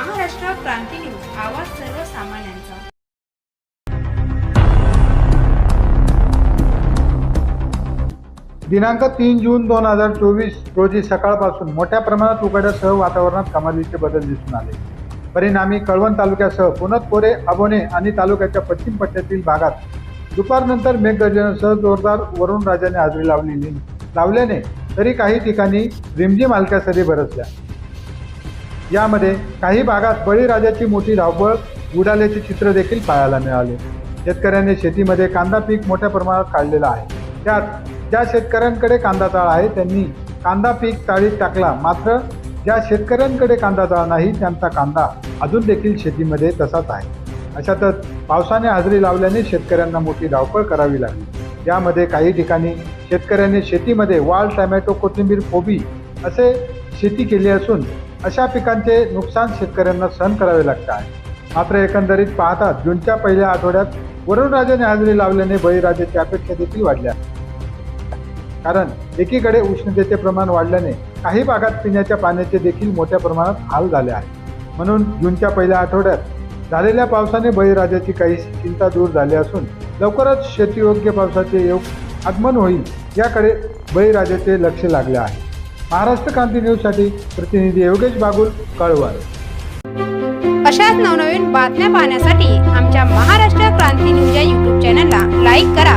क्रांती news आवाज सर्वसामान्यांचा. दिनांक तीन जून दोन हजार चोवीस रोजी सकाळपासून मोठ्या प्रमाणात उकाड्यासह वातावरणात कमालीचे बदल दिसून आले. परिणामी कळवण तालुक्यासह पुनतपोरे अबोने आणि तालुक्याच्या पश्चिम पट्ट्यातील भागात दुपारनंतर मेघगर्जनेसह जोरदार वरुण राजाने हजेरी लावलेली लावल्याने तरी काही ठिकाणी रिमझिम हलक्या सरी बरसल्या. यामध्ये काही भागात बळीराजाची मोठी धावपळ उडाल्याचे चित्र देखील पाहायला मिळाले. शेतकऱ्यांनी शेतीमध्ये कांदा पीक मोठ्या प्रमाणात काढलेला आहे. त्यात ज्या शेतकऱ्यांकडे कांदा चाळ आहे त्यांनी कांदा पीक चाळीत टाकला. मात्र ज्या शेतकऱ्यांकडे कांदा चाळ नाही त्यांचा कांदा अजून देखील शेतीमध्ये तसाच आहे. अशातच पावसाने हजेरी लावल्याने शेतकऱ्यांना मोठी धावपळ करावी लागली. यामध्ये काही ठिकाणी शेतकऱ्यांनी शेतीमध्ये वाल टमॅटो कोथिंबीर कोबी असे शेती केली असून अशा पिकांचे नुकसान शेतकऱ्यांना सहन करावे लागते आहे. मात्र एकंदरीत पाहता जूनच्या पहिल्या आठवड्यात वरुणराजाने हजेरी लावल्याने बळीराजाची अपेक्षा देखील वाढल्या कारण एकीकडे उष्णतेचे प्रमाण वाढल्याने काही भागात पिण्याच्या पाण्याचे देखील मोठ्या प्रमाणात हाल झाले आहे म्हणून जूनच्या पहिल्या आठवड्यात झालेल्या पावसाने बळीराजाची काही चिंता दूर झाली असून लवकरच शेतीयोग्य पावसाचे योग आगमन होईल याकडे बळीराजाचे लक्ष लागले आहे. महाराष्ट्र क्रांती न्यूजसाठी प्रतिनिधी योगेश बागुल कळवा अशाच नवनवीन बातम्या पाहण्यासाठी आमच्या महाराष्ट्र क्रांती न्यूज या यूट्यूब चॅनलला लाईक करा.